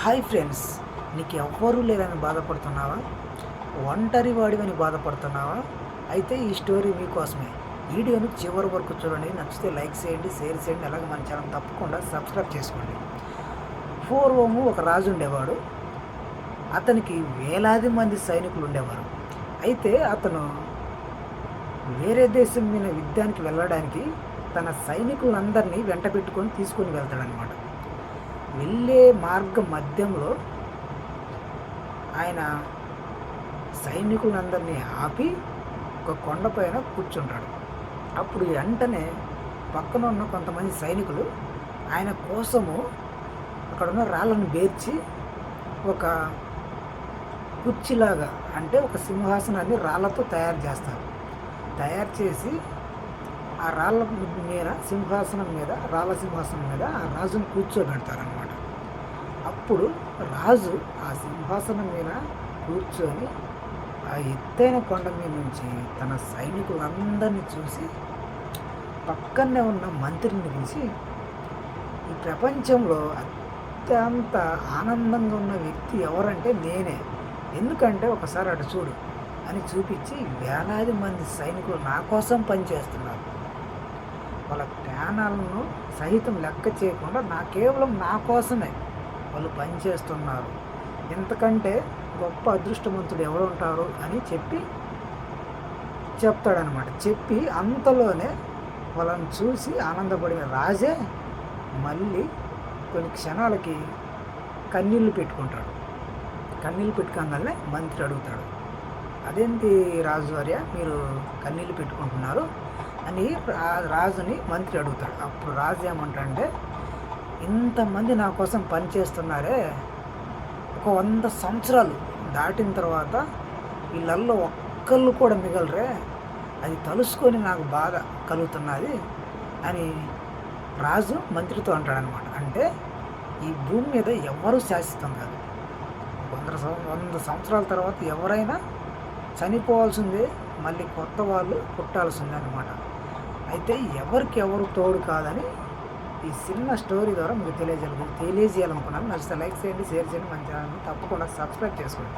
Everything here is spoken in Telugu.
హాయ్ ఫ్రెండ్స్ నీకు ఎవ్వరూ లేరని బాధపడుతున్నావా? ఒంటరి వాడివని బాధపడుతున్నావా? అయితే ఈ స్టోరీ మీకోసమే. వీడియోను చివరి వరకు చూడండి. నచ్చితే లైక్ చేయండి షేర్ చేయండి. అలాగే మన ఛానల్ తప్పకుండా సబ్స్క్రైబ్ చేసుకోండి. పూర్వము ఒక రాజు ఉండేవాడు. అతనికి వేలాది మంది సైనికులు ఉండేవారు. అయితే అతను వేరే దేశం మీద యుద్ధానికి వెళ్ళడానికి తన సైనికులందరినీ వెంట పెట్టుకొని తీసుకొని వెళ్తాడనమాట వెళ్ళే మార్గం మధ్యంలో ఆయన సైనికులందరినీ ఆపి ఒక కొండపైన కూర్చుంటాడు. అప్పుడు వెంటనే పక్కన ఉన్న కొంతమంది సైనికులు ఆయన కోసము అక్కడ ఉన్న రాళ్ళను బేర్చి ఒక కుర్చీలాగా అంటే ఒక సింహాసనాన్ని రాళ్ళతో తయారు చేస్తారు. తయారు చేసి ఆ రాళ్ళ మీద సింహాసనం మీద రాళ్ళ సింహాసనం మీద ఆ రాజును కూర్చోబెడతారనమాట అప్పుడు రాజు ఆ సింహాసనం మీద కూర్చొని ఆ ఎత్తైన కొండ మీద నుంచి తన సైనికులందరినీ చూసి పక్కనే ఉన్న మంత్రిని పిలిచి ఈ ప్రపంచంలో అత్యంత ఆనందంగా ఉన్న వ్యక్తి ఎవరంటే నేనే. ఎందుకంటే ఒకసారి అటు చూడు అని చూపించి వేలాది మంది సైనికులు నా కోసం పనిచేస్తున్నారు. వాళ్ళ ప్రాణాలను సహితం లెక్క చేయకుండా నా కేవలం నా కోసమే వాళ్ళు పనిచేస్తున్నారు ఎంతకంటే గొప్ప అదృష్టవంతుడు ఎవరు ఉంటారు అని చెప్పి చెప్తాడనమాట చెప్పి అంతలోనే వాళ్ళని చూసి ఆనందపడిన రాజే మళ్ళీ కొన్ని క్షణాలకి కన్నీళ్ళు పెట్టుకుంటాడు. కన్నీళ్ళు పెట్టుకోగానే మంత్రి అడుగుతాడు. అదేంటి రాజువర్య మీరు కన్నీళ్ళు పెట్టుకుంటున్నారు? అని రా- రాజుని మంత్రి అడుగుతాడు. అప్పుడు రాజు ఏమంటాడంటే ఇంతమంది నా కోసం పనిచేస్తున్నారే ఒక వంద సంవత్సరాలు దాటిన తర్వాత వీళ్ళల్లో ఒక్కళ్ళు కూడా మిగలరే అది తలుసుకొని నాకు బాధ కలుగుతున్నది అని రాజు మంత్రితో అంటాడనమాట. అంటే ఈ భూమి మీద ఎవరు శాశ్వతం కాదు. వంద వంద సంవత్సరాల తర్వాత ఎవరైనా చనిపోవాల్సిందే మళ్ళీ కొత్త వాళ్ళు పుట్టాల్సిందే అనమాట అయితే ఎవరికి ఎవరు తోడు కాదని ఈ చిన్న స్టోరీ ద్వారా మీకు తెలియజేయాలి. తెలియజేయాలనుకున్నాను. నచ్చితే లైక్ చేయండి షేర్ చేయండి. మన ఛానల్ తప్పకుండా సబ్స్క్రైబ్ చేసుకోండి.